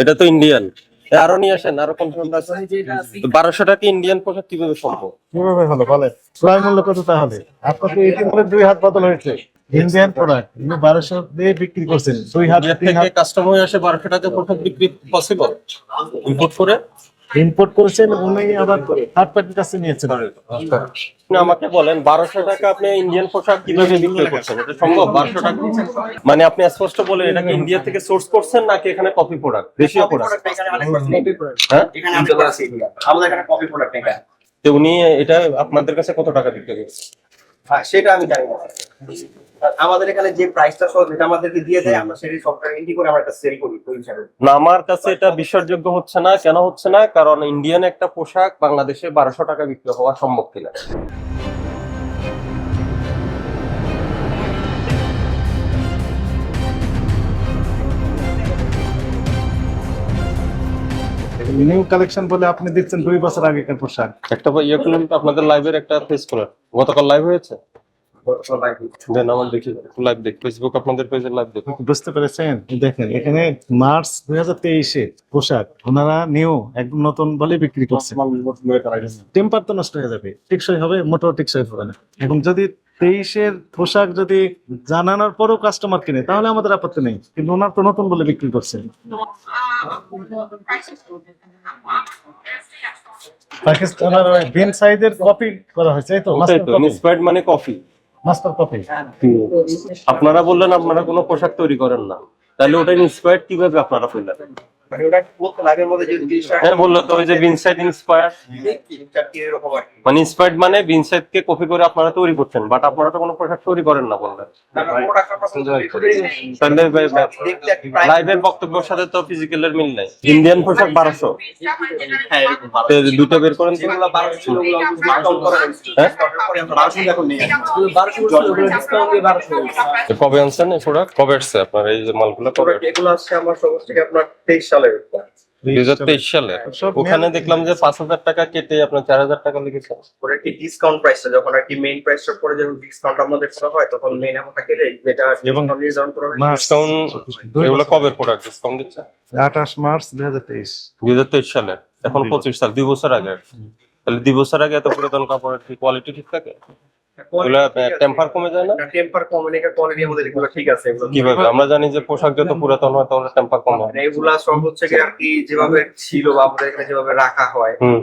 এটা তো ইন্ডিয়ান আরও নিয়ে আসেন আরও দাম আছে। বারোশো টাকা ইন্ডিয়ান পোশাক কীভাবে সম্ভব? কীভাবে হলো ক্রয় মূল্য কত তাহলে? আপনার তো ইতিমধ্যে দুই হাত বদল হয়েছে। ইন্ডিয়ান প্রোডাক্ট বারোশো দিয়ে বিক্রি করছেন। দুই হাত থেকে কাস্টমার আসে বারোশো টাকা পোশাক বিক্রি পসিবল ইম্পোর্ট করে? ইম্পোর্ট করেছেন উনি আবার থার্ড পার্টির কাছে নিয়েছেন। আমাকে বলেন বারোশো টাকা আপনি ইন্ডিয়ান পোশাক কীভাবে বিক্রি করছেন? এটা সম্ভব? বারোশো টাকা? মানে আপনি স্পষ্ট বলেন এটা কি ইন্ডিয়া থেকে সোর্স করছেন নাকি এখানে কপি প্রোডাক্ট দেশীয় প্রোডাক্ট হ্যাঁ? আমাদের এখানে কপি প্রোডাক্ট তো উনি এটা আপনাদের কাছে কত টাকা বিক্রি করছে হ্যাঁ, সেটা আমি জানি না। আমাদের এখানে যে প্রাইসটা সহ যেটা আমাদেরকে দিয়ে দেয় আমরা সেটি সফটওয়্যার এন্ট্রি করে আমরা এটা সেল করি ওই হিসাবে। না আমার কাছে এটা বিশ্বাসযোগ্য হচ্ছে না কেন হচ্ছে না? কারণ ইন্ডিয়ান একটা পোশাক বাংলাদেশে বারোশো টাকা বিক্রি হওয়া সম্ভব কিনা। নিউ কালেকশন বলে আপনি দেখছেন দুই বছর আগেকার পোশাক। একটা ইয়ে আপনাদের লাইভের একটা ফেস করেন গতকাল লাইভ হয়েছে? দেন আমার দেখি লাইভ দেখ। ফেসবুক আপনাদের পেজের লাইভ দেখুন বুঝতে পেরেছেন? দেখেন এখানে মার্চ দুই হাজার তেইশে পোশাক ওনারা নিউ একদম নতুন বলে বিক্রি করছেন টেম্পার তো নষ্ট হয়ে যাবে টিকসই হবে মোটর টিকসই হবে না। এখন যদি তেইশের পোশাক যদি জানানোর পরও কাস্টমার কিনে তাহলে আমাদের আপত্তি নেই কিন্তু ওনার তো নতুন বলে বিক্রি করছেন পাকিস্তানের বিন সাইজের কপি করা হয়েছে তো? ওটাই মাস্টার কপি ইন্সপায়ার্ড মানে কফি মাস্টার কপি আপনারা বললেন আপনারা কোনো পোশাক তৈরি করেন না। তাহলে ওটা ইন্সপায়ার কীভাবে আপনারা পেলেন মানে হ্যাঁ মানে ইন্সপায়ার্ড মানে বিনসাইড কে কপি করে আপনারা তৈরি করছেন বাট আপনারা তো কোনো তৈরি করেন না বললেন। লাইভের বক্তব্যের সাথে তো ফিজিক্যালের মিল নাই। ইন্ডিয়ান পোশাক বারোশো। হ্যাঁ দুটো বের করেন হ্যাঁ? কবে আনছেন এই প্রোডাক্ট কবে আসছে আপনার এই যে মালগুলো? কবে এগুলো আমার থেকে আপনার তেইশ সালের দুই হাজার তেইশ সালে ওখানে দেখলাম যে পাঁচ হাজার টাকা কেটে আপনার চার হাজার টাকা ডিসকাউন্ট প্রাইসটা যখন আর কি মেইন প্রাইসটার পরে যখন ডিসকাউন্ট আমাদের করা হয় তখন মেইন অ্যামাউন্টটা কেটে এবং নির্ধারণ করা হয়। ডিসকাউন্ট দুই এগুলো বছর। কবে প্রোডাক্ট ডিসকাউন্ট দিচ্ছে? আঠাশ মার্চ দুই হাজার তেইশ। দুই হাজার তেইশ সালে এখন পঁচিশ সাল দুই বছর আগে তাহলে দুই বছর আগে এত পুরাতন কাপড়ের কি কোয়ালিটি ঠিক থাকে? টেম্পার কমে যায় না? টেম্পার কমিউনিকেট কোয়ালিটি আমাদের এগুলো ঠিক আছে এগুলো কীভাবে? আমরা জানি যে পোশাক যত পুরাতন হয় তখন টেম্পার কম। হয় মানে সব হচ্ছে কি আর কি যেভাবে ছিল বা আমাদের এখানে যেভাবে রাখা হয় হুম।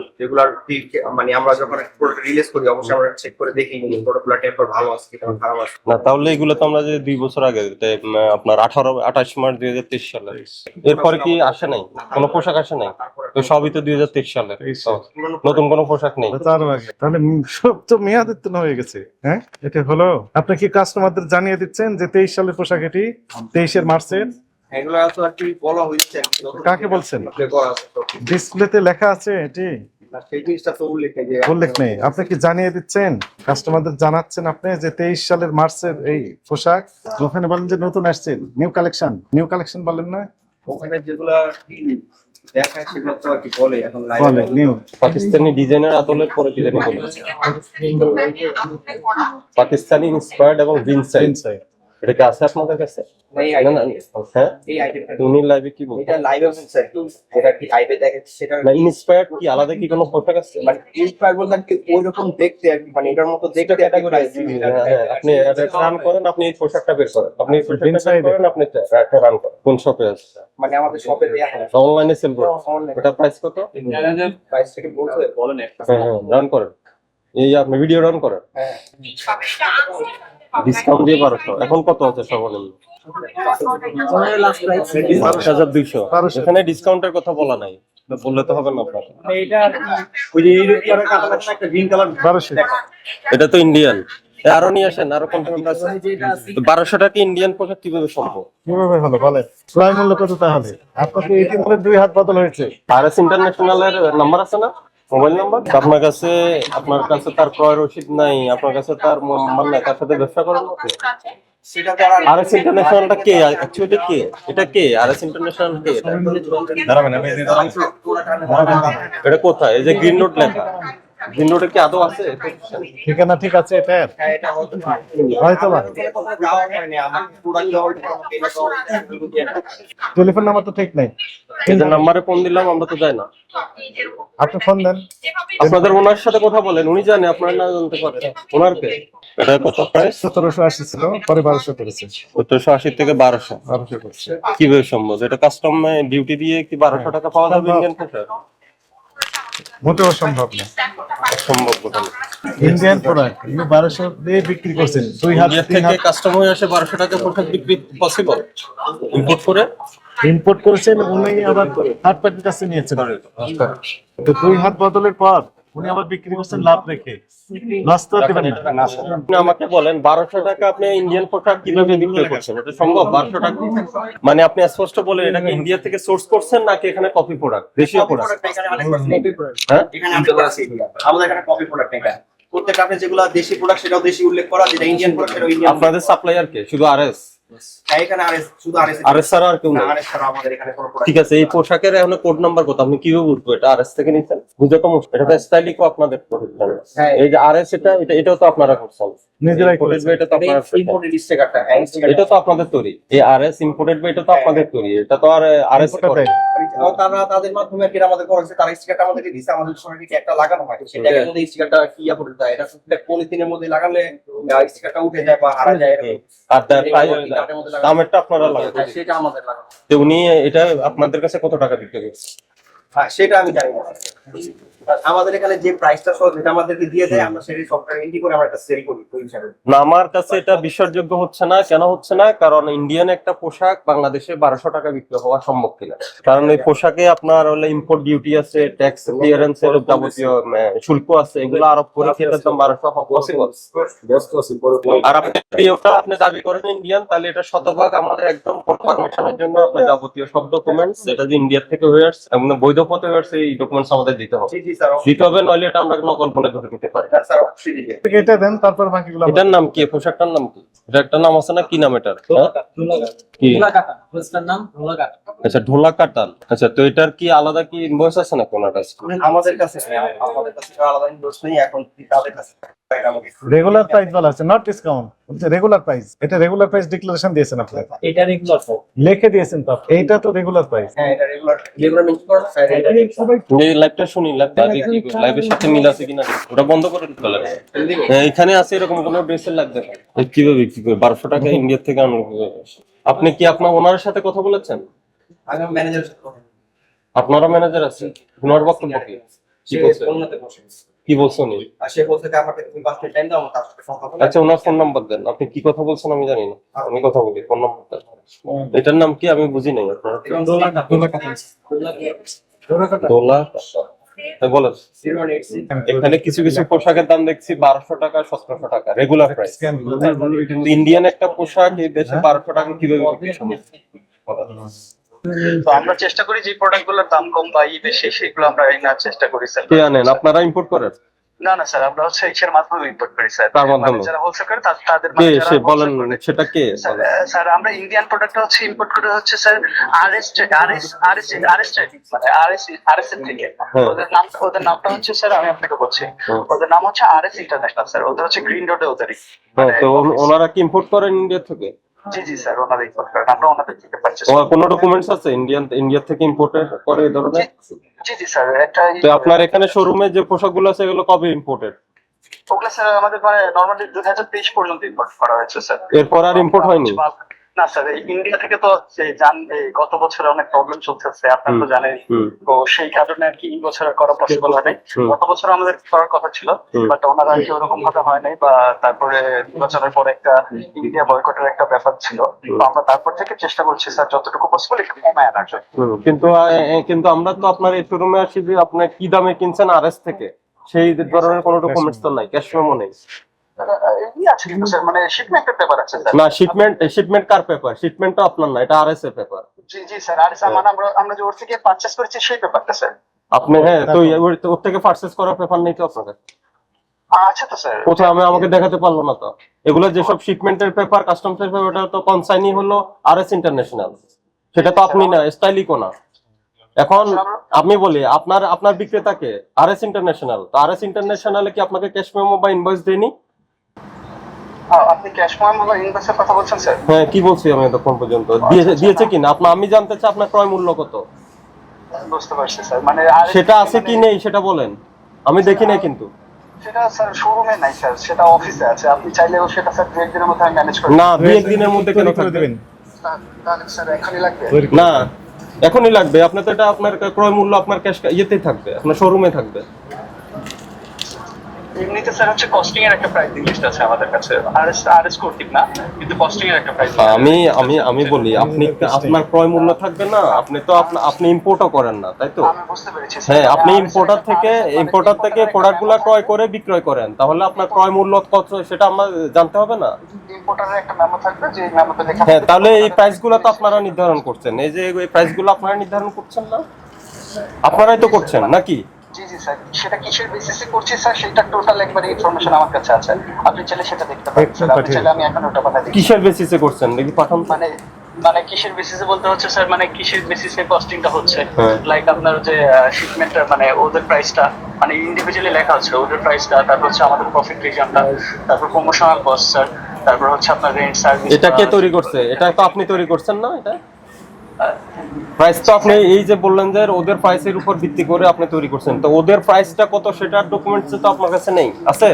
মানে আমরা যখন প্রোডাক্ট রিলিজ করি অবশ্যই আমরা চেক করে দেখি প্রোডাক্টগুলো টেম্পার ভালো আছে কিনা খারাপ আছে না তাহলে এগুলো তো আমরা যে দুই বছর আগে আপনার আঠারো আঠাশ মার্চ দুই হাজার তেইশ সালে। এরপরে কি আসে নাই? কোনো পোশাক আসে নাই? তো সবই তো দুই হাজার তেইশ সালে। নতুন কোনো পোশাক নেই। তার আগে। তাহলে সব তো মেয়াদের হয়ে গেছে। হ্যাঁ? এটা হলো? আপনি কি কাস্টমারদের জানিয়ে দিচ্ছেন যে তেইশ সালের পোশাক এটি তেইশের মার্চের? এগুলো আর কি বলা হয়েছে কাকে বলছেন? ডিসপ্লেতে লেখা আছে এটি? না, সেই জিনিসটা তো উল্লেখ নেই আপনি কি জানিয়ে দিচ্ছেন? কাস্টমারদের জানাচ্ছেন আপনি যে তেইশ সালের মার্চের এই পোশাক? ওখানে বলেন যে নতুন আসছে নিউ কালেকশন নিউ কালেকশন বলেন না? ওখানে যেগুলা পাকিস্তানি ডিজাইনের আদলের পরে কি জানি বলেছে পাকিস্তানি ইন্সপায়ার্ড এবং ভিনসাইড এটা কি আছে আপনাদের কাছে? এই না, না, item- হ্যাঁ? উনি লাইভে কি বলছেন এটা লাইভে কি লাইভে সেটা না ইন্সপায়ার্ড কি? আলাদা কি কোনো পোশাক আছে? মানে ইন্সপায়ার বলতে কি ওই রকম দেখতে আর কি মানে এটার মতো দেখতে ক্যাটাগরি হ্যাঁ, হ্যাঁ, আপনি রান করেন আপনি এই পোশাকটা বের করেন। আপনি পোশাকটা বের করেন আপনি রান করেন। কোন শপে আছে? মানে আমাদের শপে দেয়া অনলাইনে সেল করেন এটা প্রাইস কত? প্রাইস থেকে বলতে বলেন হ্যাঁ হ্যাঁ রান করেন। এই আপনি ভিডিও রান করেন। হ্যাঁ। ডিসকাউন্ট দিয়ে বারোশো। এখন কত আছে সর্বনিম্ন? লাস্ট প্রাইস পাঁচ হাজার দুইশো। বারোশো। এখানে ডিসকাউন্টের কথা বলা নাই। বললে তো হবে না আপনার এইটা ওই যে এই কালার কালার একটা গ্রিন কালার বারোশো। এটা তো ইন্ডিয়ান আরও নিয়ে আসেন আরও দাম আছে? বারোশো টাকা ইন্ডিয়ান পোশাক কীভাবে সম্ভব? কীভাবে হলো বলে ক্রয় মূল্য কত তাহলে? আপনার তো ইতিমধ্যে দুই হাত বদল হয়েছে। আর এস ইন্টারন্যাশনালের নাম্বার আছে না? Mobile number? আপনার কাছে আপনার কাছে তার ক্রয় রসিদ নাই আপনার কাছে তার মানে নাই তার সাথে ব্যবসা করেন আর আর এস ইন্টারন্যাশনালটা কে? অ্যাকচুয়ালি কে? এটা কে? আর এস ইন্টারন্যাশনাল কে? এটা? এটা কোথায়? এই যে গ্রিন নোট লেখা। ভিন্ডোটা কি আদৌ আছে? ঠিকানা ঠিক আছে এটা? হ্যাঁ এটা হয়তো টেলিফোন নাম্বার তো ঠিক নাই। এই যে নাম্বারে ফোন দিলাম আমরা তো যাই না। আপনি ফোন দেন। আপনাদের ওনার সাথে কথা বলেন উনি জানে আপনারা না জানতে পারেন ওনার কে? এটা কত প্রাইস? সতেরোশো আশি ছিল পরে বারোশো করেছে। সতেরোশো আশি থেকে বারোশো। বারোশো করছে। কীভাবে সম্ভব? এটা কাস্টম ডিউটি দিয়ে কি বারোশো টাকা পাওয়া যাবে মোটেও সম্ভব না। সম্ভব কথা ইন্ডিয়ান প্রোডাক্ট কিন্তু বারোশো দিয়ে বিক্রি করছেন দুই হাত থেকে কাস্টমার হয়ে আসে বারোশো টাকা পোশাক বিক্রি পসিবল ইম্পোর্ট করে? ইম্পোর্ট করেছেন উনি আবার থার্ড পার্টির কাছে নিয়েছেন। তো দুই হাত বদলের পর উনি আবার বিক্রি করছেন লাভ রেখে। লস তো দিবেন না। আপনি আমাকে বলেন বারোশো টাকা আপনি ইন্ডিয়ান পোশাক কীভাবে বিক্রি করছেন? এটা সম্ভব? বারোশো টাকা? মানে আপনি স্পষ্ট বলেন এটা কি ইন্ডিয়া থেকে সোর্স করছেন নাকি এখানে কপি প্রোডাক্ট দেশীয় প্রোডাক্ট এখানে অনেক প্রোডাক্ট হ্যাঁ? এখানে আমাদের এখানে কপি প্রোডাক্ট এটা প্রত্যেকটা আপনি যেগুলো দেশি প্রোডাক্ট সেটাও দেশি উল্লেখ করা যেটা ইন্ডিয়ান প্রোডাক্ট সেটা ইন্ডিয়ান আপনাদের সাপ্লাইয়ার কে? শুধু আরএস হ্যাঁ এখানে আরএস শুধু আরএস আরএস ছাড়া আর কেউ নেই। আরএস ছাড়া আমাদের এখানে কোনো প্রোডাক্ট ঠিক আছে এই পোশাকের এখন কোড নাম্বার কত? আপনি কীভাবে বুঝব এটা? আরএস থেকে নিচ্ছেন? বুঝে তো মুশকিল। এটা তো স্টাইলিকও আপনাদের প্রোডাক্ট হ্যাঁ। এই যে আরএস এটা এটা এটাও তো আপনারা করছেন নিজেরাই করেছেন। এটা তো আপনারা ইম্পোর্টেড স্টিকারটা হ্যাঁ এটা তো আপনাদের তৈরি। এই আরএস ইম্পোর্টেড এটা তো আপনাদের তৈরি। এটা তো আর আরএস। তারা তাদের মাধ্যমে কি আমাদের করেছে তারা স্টিকারটা আমাদেরকে দিছে আমাদের সঙ্গে কি একটা লাগানো হয়? সেটা যদি স্টিকারটা কি ইয়া করে দেয়? এটা শুধু পলিথিনের মধ্যে লাগালে স্টিকারটা উঠে যায় বা হারা যায় আর। দামেরটা আপনারা লাগান হ্যাঁ, সেটা আমাদের লাগানো তো উনি এটা আপনাদের কাছে কত টাকা দিতে হ্যাঁ সেটা আমি জানি না। আমাদের এখানে যে প্রাইসটা সহ যেটা আমাদেরকে দিয়ে দেয় আমরা সেটা সফটওয়্যার এন্ট্রি করে আমরা এটা সেল করি না আমার কাছে এটা বিশ্বাসযোগ্য হচ্ছে না কেন হচ্ছে না? কারণ ইন্ডিয়ান একটা পোশাক বাংলাদেশে বারোশো টাকা বিক্রি হওয়া সম্ভব কিনা। কারণ এই পোশাকে আপনার হলে ইম্পোর্ট ডিউটি আছে ট্যাক্স ক্লিয়ারেন্স এর যাবতীয় শুল্ক আছে এগুলো আরোপ করে দাম বারোশো আর আপনি ওটা আপনি দাবি করেন ইন্ডিয়ান তাহলে এটা শতভাগ আমাদের একদম কনফার্মেশনের জন্য আপনার যাবতীয় সব ডকুমেন্টস এটা যে ইন্ডিয়া থেকে হয়ে আসছে এবং বৈধ পথে হয়ে আসছে এই ডকুমেন্টস আমাদের দিতে হবে। জি জি স্যার দিতে হবে নইলে এটা আমরা নকল বলে ধরে নিতে পারি। স্যার অবশ্যই দিবে এটা দেন তারপর বাকিগুলো এটার নাম কি? পোশাকটার নাম কি? এটা একটা নাম আছে না? কি নাম এটার? হ্যাঁ? কি? আচ্ছা ঢোলা কাটাল আচ্ছা তো এটার কি আলাদা কি ইনভয়েস আছে না কোন কাছে? আমাদের কাছে আমাদের কাছে আলাদা ইনভয়েস নেই এখন কাছে? রেগুলার প্রাইস বলা আছে নট ডিসকাউন্ট রেগুলার প্রাইস এটা রেগুলার প্রাইস ডিক্লারেশন দিয়েছেন আপনি। এটা রেগুলার লিখে দিয়েছেন তো। এইটা তো রেগুলার প্রাইস হ্যাঁ এটা রেগুলার রেগুলার মেনশন করা স্যার এটা এই লাইভটা শুনি লাইভটা দেখি লাইভের সাথে মিল আছে কিনা? ওটা বন্ধ করে দিতে হবে। হ্যাঁ, এখানে আছে এরকম কোনো ড্রেসের এই কীভাবে বিক্রি করে? বারোশো টাকা ইন্ডিয়া থেকে আনব আপনি কি আপনার ওনার সাথে কথা বলেছেন? আমি ম্যানেজার সাথে। আপনারা ম্যানেজার আছে? ওনার বক্তব্য কি? কি সে বলছে বসে। কি বলছেন? আর সে বলছে যে আমাকে তুমি পাঁচ টাইম দাও আমার তার সাথে কথা বলে আচ্ছা ওনার ফোন নাম্বার দেন। আপনি কি কথা বলছেন আমি জানি না। আমি কথা বলি ফোন নাম্বার দেন। এটার নাম কি? আমি বুঝি নাই আপনার। দোলা হ্যাঁ, বলেন। ওয়ান এইট সিক্স এখানে কিছু কিছু পোশাকের দাম দেখছি বারোশো টাকা সতেরোশো টাকা রেগুলার প্রাইস ইন্ডিয়ান একটা পোশাক এই দেশে বারোশো টাকা কীভাবে বিক্রি সম্ভব? তো আমরা চেষ্টা করি যে প্রোডাক্টগুলোর দাম কম বা ই বেশি সেগুলো আমরা নেওয়ার চেষ্টা করি স্যার কে আনেন? আপনারা ইম্পোর্ট করেন? না না স্যার আমরা হচ্ছে ইসের মাধ্যমে ইম্পোর্ট করি স্যার কার মাধ্যমে? মানে যারা হোলসেল করে তাদের সে বলেন সেটা কে? স্যার, আমরা ইন্ডিয়ান প্রোডাক্ট হচ্ছে ইম্পোর্ট করে হচ্ছে sir RS RS RS RS মানে আরএস আরএস এর থেকে। হ্যাঁ। ওদের নাম ওদের নামটা হচ্ছে স্যার আমি আপনাকে বলছি। ওদের নাম হচ্ছে আরএস ইন্টারন্যাশনাল স্যার ওদের হচ্ছে গ্রিন রোডে ওদেরই হ্যাঁ, তো মানে ওনারা কি ইম্পোর্ট করেন ইন্ডিয়া থেকে? জি জি স্যার ওনারা করেন আমরা ওনাদের থেকে পারচেস ওনার কোনো ডকুমেন্টস আছে? ইন্ডিয়ান ইন্ডিয়া থেকে ইম্পোর্টেড করে এই ধরনের? জি জি স্যার একটা তো আপনার এখানে শোরুমে যে পোশাকগুলো আছে এগুলো কবে ইম্পোর্টেড ওগুলো স্যার আমাদের মানে নর্মালি দুই হাজার তেইশ পর্যন্ত ইম্পোর্ট করা হয়েছে স্যার। এরপর আর ইম্পোর্ট হয়নি? না স্যার ইন্ডিয়া থেকে তো জান গত বছরে অনেক প্রবলেম চলতেছে আপনারা তো জানেন। তো সেই কারণে আর কি এই বছর আর করা পসিবল হয় নাই গত বছর আমাদের করার কথা ছিল বাট ওনারা আর কি ওরকম ভাবে হয় নাই বা তারপরে নির্বাচনের পরে একটা ইন্ডিয়া বয়কটের একটা ব্যাপার ছিল। তো আমরা তারপর থেকে চেষ্টা করছি স্যার যতটুকু পসিবল একটু কমায় আনার জন্য। কিন্তু কিন্তু আমরা তো আপনার এই শোরুমে আসি যে আপনি কি দামে কিনছেন আরএস থেকে? সেই ধরনের কোনো ডকুমেন্টস তো নাই ক্যাশ মেমো নেই। কিন্তু মানে শিপমেন্টের ব্যাপার আছে স্যার না শিপমেন্ট শিপমেন্ট কার পেপার শিপমেন্ট তো আপনার না এটা আরএস এর পেপার জি জি স্যার আর সামান আমরা আমরা যে ওর থেকে পারচেস করেছি সেই ব্যাপারটা স্যার আপনি হ্যাঁ তো ওর থেকে পারচেস করার পেপার নেই তো আপনার আচ্ছা তো স্যার কোথাও আমি আমাকে দেখাতে পারল না তো। এগুলো যেসব শিপমেন্টের পেপার কাস্টমসের পেপার ওটা তো কনসাইনি হলো আরএস ইন্টারন্যাশনাল সেটা তো আপনি না স্টাইলিকো না। এখন আমি বলি আপনার আপনার বিক্রেতাকে আর এস ইন্টারন্যাশনাল তো আর এস ইন্টারন্যাশনালে কি আপনাকে ক্যাশ মেমো বা ইনভয়েস দেয়নি? আপনি ইনভয়েসের কথা বলছেন স্যার হ্যাঁ কি বলছি আমি এতক্ষণ পর্যন্ত? দিয়েছে দিয়েছে কিনা? আপনার আমি জানতে চাই আপনার ক্রয় মূল্য কত? বুঝতে পারছি স্যার মানে সেটা আছে কি নেই সেটা বলেন। আমি দেখি নাই কিন্তু। সেটা স্যার শোরুমে নাই স্যার সেটা অফিসে আছে। আপনি চাইলেও সেটা স্যার দু একদিনের মধ্যে আমি ম্যানেজ করে না দুই একদিনের মধ্যে কেন করে থাকবে? দেবেন। তাহলে স্যার এখনই লাগবে? না এখনই লাগবে। আপনার তো এটা আপনার ক্রয় মূল্য আপনার ক্যাশ ইয়েতেই থাকবে আপনার শোরুমে থাকবে। এমনিতে স্যার হচ্ছে কস্টিং এর একটা প্রাইস লিস্ট আছে আমাদের কাছে। আরএস আরএস কর্তৃক না কিন্তু কস্টিং এর একটা প্রাইস আমি আমি আমি বলি আপনি আপনার ক্রয় মূল্য থাকবে না আপনি তো আপনি ইম্পোর্টও করেন না তাই তো? আমি বুঝতে পেরেছি হ্যাঁ আপনি ইম্পোর্টার থেকে ইম্পোর্টার থেকে প্রোডাক্টগুলো ক্রয় করে বিক্রয় করেন তাহলে আপনার ক্রয় মূল্য কত সেটা আমার জানতে হবে না। ইম্পোর্টারের একটা মেমো থাকবে যে মেমোতে লেখা হ্যাঁ তাহলে এই প্রাইসগুলো তো আপনারা নির্ধারণ করছেন এই যে এই প্রাইসগুলো আপনারা নির্ধারণ করছেন না? আপনারাই তো করছেন নাকি? জি জি স্যার। সেটা কিসের বেসিসে করছি স্যার সেটা টোটাল একবার ইনফরমেশন আমার কাছে আছে। আপনি চাইলে সেটা দেখতে পারেন। স্যার আপনি চাইলে আমি এখন ওটা দিচ্ছি। কিসের বেসিসে করছেন? দেখি পাঠান মানে মানে কিসের বেসিসে বলতে হচ্ছে স্যার? মানে কিসের বেসিসে কস্টিংটা হচ্ছে? হ্যাঁ। লাইক আপনার যে শিপমেন্টটা মানে ওদের প্রাইসটা মানে ইন্ডিভিজুয়ালি লেখা আছে ওদের প্রাইসটা তারপর হচ্ছে আমাদের প্রফিট রিজনটা তারপর প্রমোশনাল কস্ট স্যার তারপর হচ্ছে আপনার রেন্ট সার্ভিস এটা কে তৈরি করছে? এটা তো আপনি তৈরি করছেন না এটা? প্রাইস তো আপনি এই যে বললেন যে ওদের প্রাইসের উপর ভিত্তি করে আপনি তৈরি করছেন। তো ওদের প্রাইসটা কত সেটার ডকুমেন্টস তো আপনার কাছে নেই। আছে?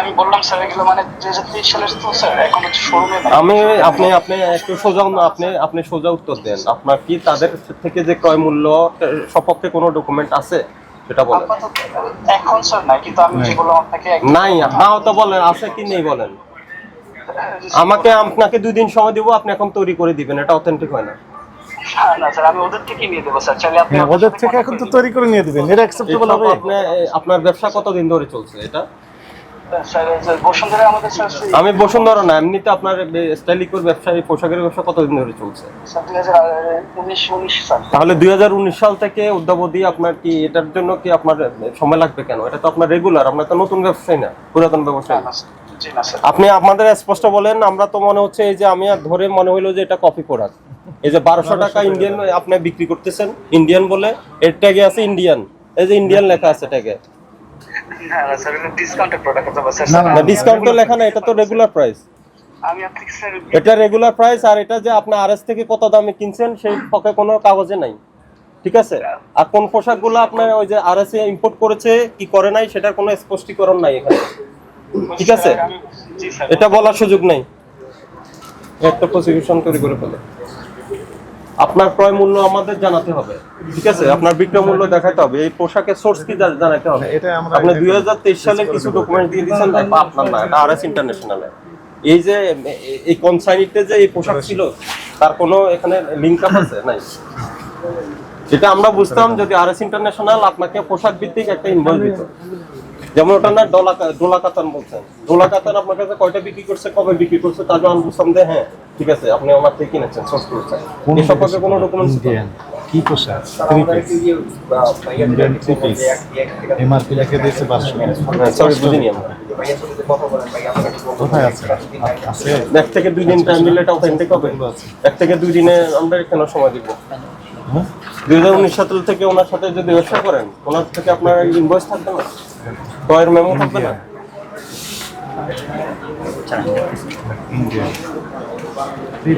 আমি বললাম স্যার এগুলো মানে দুই হাজার তেইশ সালের তো স্যার এখন শোরুমে আমি আপনি আপনি একটু সোজা না আপনি আপনি সোজা উত্তর দেন। আপনার কি তাদের থেকে যে ক্রয় মূল্য সপক্ষে কোনো ডকুমেন্ট আছে? সেটা বলেন। এখন স্যার নাই কিন্তু আমি যে বললাম আপনাকে নাই নাও তো বলেন আছে কি নেই বলেন। আমাকে আপনাকে দুই দিন সময় দিব আপনি এখন তৈরি করে দিবেন এটা অথেন্টিক হয় না। না, না স্যার আমি ওদের থেকে নিয়ে দেবো স্যার চাইলে আপনি হ্যাঁ, ওদের থেকে এখন তো তৈরি করে নিয়ে দিবেন এটা অ্যাকসেপ্টেবল হবে। আপনার ব্যবসা কতদিন ধরে চলছে এটা? আমি বসুন্ধরা না এমনিতে আপনার স্টাইলিকোর ব্যবসা এই পোশাকের ব্যবসা কতদিন ধরে চলছে? স্যার দুই হাজার উনিশ উনিশ সাল তাহলে দুই হাজার উনিশ সাল থেকে অদ্যাবধি আপনার কি এটার জন্য কি আপনার সময় লাগবে কেন? এটা তো আপনার রেগুলার আপনার তো নতুন ব্যবসায়ী না পুরাতন ব্যবসায়ী। আপনি আমাদের স্পষ্ট বলেন আমরা তো মনে হচ্ছে এই যে আমি আর ধরে মনে হইল যে এটা কপি প্রোডাক্ট এই যে বারোশো টাকা ইন্ডিয়ান আপনি বিক্রি করতেছেন ইন্ডিয়ান বলে এর ট্যাগে আছে ইন্ডিয়ান এই যে ইন্ডিয়ান লেখা আছে ট্যাগে ডিসকাউন্ট তো লেখা না এটা তো রেগুলার প্রাইস এটা রেগুলার প্রাইস আর এটা যে আপনি আরএস থেকে কত দামে কিনছেন সেই পক্ষে কোনো কাগজে নাই। ঠিক আছে? আর কোন পোশাকগুলো আপনার ওই যে ইম্পোর্ট করেছে কি করে নাই সেটার কোনো স্পষ্টীকরণ নাই এখানে। ঠিক আছে? এটা বলার সুযোগ নেই। একটা প্রসিকিউশন তৈরি করে ফেলে। আপনার ক্রয় মূল্য আমাদের জানাতে হবে ঠিক আছে? আপনার বিক্রয় মূল্য দেখাতে হবে। এই পোশাকের সোর্স কি জানাতে হবে? আপনি দুই হাজার তেইশ সালে কিছু ডকুমেন্ট দিয়ে দিচ্ছেন বা আপনার না এটা আর এস ইন্টারন্যাশনালে এই যে এই কনসাইনিতে যে এই পোশাক ছিল তার কোনো এখানে লিঙ্ক আপ আছে? নাই। যেটা আমরা বুঝতাম যদি আর এস ইন্টারন্যাশনাল আপনাকে পোশাক ভিত্তিক একটা ইনভয়েস দিত। যেমন ওটা না ডলা ডোলা কাতান বলছেন। ডোলা কাতান আপনার কাছে কয়টা বিক্রি করছে কবে বিক্রি করছে তার জন্য আমি বুঝতাম যে হ্যাঁ ঠিক আছে আপনি আমার থেকে কিনেছেন সোর্স করেছেন। এই সম্পর্কে কোনো ডকুমেন্টস কি পোশাক? Three piece Indian three piece MRP লিখে দিয়েছে পাঁচশো। সরি বুঝিনি আমরা কোথায় আছে? আছে? এক থেকে দুই দিন টাইম দিলে এটা অথেন্টিক হবে। এক থেকে দুই দিনে আমরা কেন সময় দিব। হ্যাঁ? দুই হাজার উনিশ সাল থেকে ওনার সাথে যদি ব্যবসা করেন ওনার থেকে আপনার ইনভয়েস থাকবে না? ক্রয়ের মেমো থাকবে না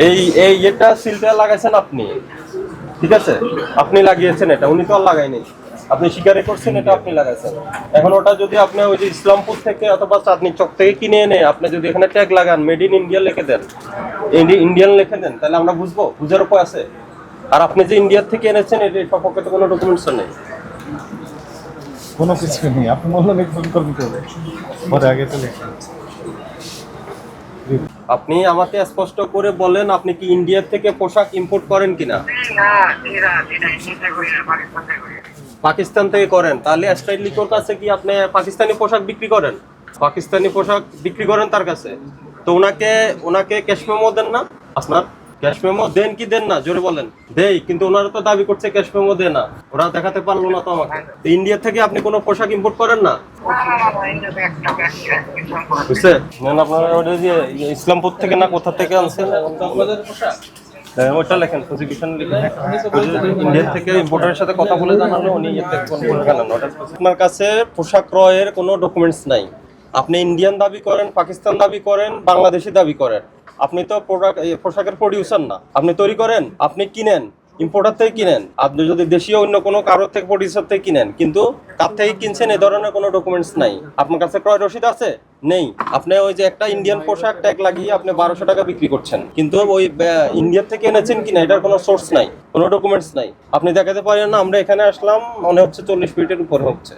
এই এই এটা সিলটা লাগাইছেন আপনি। ঠিক আছে? আপনি লাগিয়েছেন এটা। উনি তো আর লাগাইনি আপনি স্বীকারই করছেন এটা আপনি লাগাইছেন। এখন ওটা যদি আপনি ওই যে ইসলামপুর থেকে অথবা চাঁদনি চক থেকে কিনে এনে আপনি যদি এখানে ট্যাগ লাগান মেড ইন ইন্ডিয়া লিখে দেন ইন্ডিয়ান লিখে দেন তাহলে আমরা বুঝব বুঝার উপায় আছে। আর আপনি যে ইন্ডিয়ার থেকে এনেছেন এর সম্পর্কে তো কোনো ডকুমেন্টস নেই। কোনো কিছু নেই। আপনি বললেন একজন করবি করবে পরে আগে তো লেখা আপনি আমাকে স্পষ্ট করে বলেন আপনি কি ইন্ডিয়ার থেকে পোশাক ইম্পোর্ট করেন কিনা? পাকিস্তান থেকে করেন। তাহলে স্টাইল লিকোর কাছে কি আপনি পাকিস্তানি পোশাক বিক্রি করেন? পাকিস্তানি পোশাক বিক্রি করেন তার কাছে। তো ওনাকে ওনাকে ক্যাশ মেমো দেন না? আপনার? ক্যাশ মেমো দেন কি দেন না জোরে বলেন। দেই কিন্তু ওনারা তো দাবি করছে ক্যাশ মেমো দেয় না। ওরা দেখাতে পারল না তো আমাকে। ইন্ডিয়া থেকে আপনি কোনো পোশাক ইম্পোর্ট করেন না? বুঝছেন আপনারা ওটা যে ইসলামপুর থেকে না কোথা থেকে আনছেন? দেখেন, ওটা লেখেন প্রসিকিউশন লিখেন। থেকে ইম্পোর্টারের সাথে কথা বলে জানালো উনি আপনার কাছে পোশাক ক্রয়ের কোনো ডকুমেন্টস নাই। আপনি ইন্ডিয়ান দাবি করেন পাকিস্তান দাবি করেন বাংলাদেশি দাবি করেন। আপনি তো পোশাকের প্রডিউসার না। আপনি তৈরি করেন, আপনি কিনেন ইম্পোর্টার থেকে কিনেন। আপনি যদি দেশীয় অন্য কোনো কারোর থেকে প্রডিউসার থেকে কিনেন, কিন্তু কার থেকে কিনছেন এ ধরনের কোনো ডকুমেন্টস নাই। আপনার কাছে ক্রয় রসিদ আছে? নেই। আপনি ওই যে একটা ইন্ডিয়ান পোশাক ট্যাগ লাগিয়ে আপনি বারোশো টাকা বিক্রি করছেন। কিন্তু ওই ইন্ডিয়া থেকে এনেছেন কিনা, এটার কোনো সোর্স নাই, কোনো ডকুমেন্টস নাই। আপনি দেখাতে পারেন না, আমরা এখানে আসলাম, মনে হচ্ছে চল্লিশ মিনিটের উপরে হচ্ছে।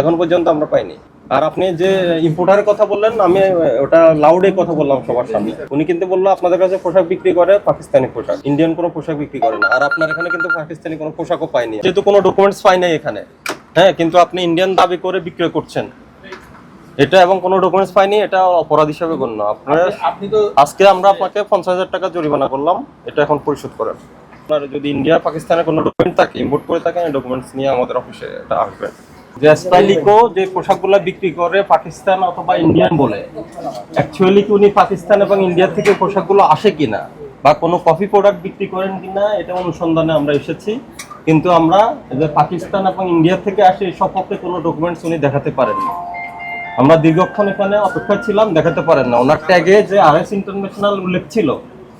এখন পর্যন্ত আমরা পাইনি। আর আপনি যে ইম্পোর্টারের কথা বললেন, আমি ওটা লাউডে কথা বললাম সবার সামনে। উনি কিন্তু বলল, আপনাদের কাছে পোশাক বিক্রি করে, পাকিস্তানি পোশাক। ইন্ডিয়ান কোনো পোশাক বিক্রি করে না। আর আপনার এখানে কিন্তু পাকিস্তানি কোনো পোশাকও পাইনি যেহেতু কোনো ডকুমেন্টস পাই এখানে। হ্যাঁ কিন্তু আপনি ইন্ডিয়ান দাবি করে বিক্রয় করছেন। এটা এবং কোনো ডকুমেন্টস পাইনি এটা অপরাধ হিসাবে গণ্য। আপনার আপনি তো আজকে আমরা আপনাকে পঞ্চাশ হাজার টাকা জরিমানা করলাম এটা এখন পরিশোধ করেন। আপনার যদি ইন্ডিয়া পাকিস্তানের কোনো ডকুমেন্ট থাকে ইম্পোর্ট করে থাকেন ডকুমেন্টস নিয়ে আমাদের অফিসে এটা আসবে। যে স্টাইলিকো যে পোশাকগুলো বিক্রি করে পাকিস্তান অথবা ইন্ডিয়ান বলে অ্যাকচুয়ালি কি উনি পাকিস্তান এবং ইন্ডিয়া থেকে পোশাকগুলো আসে কিনা বা কোনো কফি প্রোডাক্ট বিক্রি করেন কিনা এটা অনুসন্ধানে আমরা এসেছি। কিন্তু আমরা যে পাকিস্তান এবং ইন্ডিয়া থেকে আসে এই সপক্ষে কোনো ডকুমেন্টস উনি দেখাতে পারেননি। আমরা দীর্ঘক্ষণ এখানে অপেক্ষা ছিলাম, দেখাতে পারেন না। ওনার ট্যাগে যে আর এস ইন্টারন্যাশনাল উল্লেখ ছিল,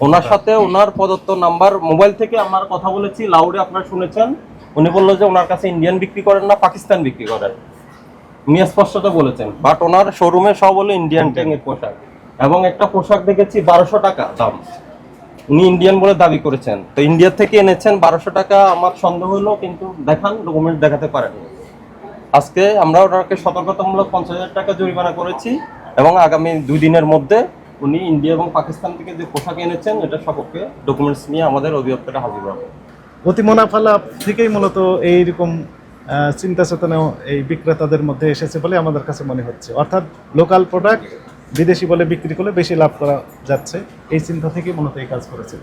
ওনার সাথে ওনার প্রদত্ত নাম্বার, মোবাইল থেকে আমার কথা বলেছি লাউডে আপনারা শুনেছেন। উনি বলল যে ওনার কাছে ইন্ডিয়ান বিক্রি করেন না, পাকিস্তান বিক্রি করেন। উনি স্পষ্টত বলেছেন বাট ওনার শোরুমে সব হলো ইন্ডিয়ান ট্যাঙ্গের পোশাক। এবং একটা পোশাক দেখেছি, বারোশো টাকা দাম। উনি ইন্ডিয়ান বলে দাবি করেছেন। তো ইন্ডিয়া থেকে এনেছেন বারোশো টাকা, আমার সন্দেহ হলো, কিন্তু দেখান ডকুমেন্ট দেখাতে পারেননি। আজকে আমরা ওনাকে সতর্কতামূলক পঞ্চাশ হাজার টাকা জরিমানা করেছি এবং আগামী দুই দিনের মধ্যে উনি ইন্ডিয়া এবং পাকিস্তান থেকে যে পোশাক এনেছেন, এটা সপক্ষে ডকুমেন্টস নিয়ে আমাদের অধিদপ্তরে হাজির হবে। অতি মুনাফা লাভ থেকেই মূলত এইরকম চিন্তা চেতনা এই বিক্রেতাদের মধ্যে এসেছে বলে আমাদের কাছে মনে হচ্ছে। অর্থাৎ লোকাল প্রোডাক্ট বিদেশি বলে বিক্রি করলে বেশি লাভ করা যাচ্ছে। এই চিন্তা থেকেই মূলত এই কাজ করেছে।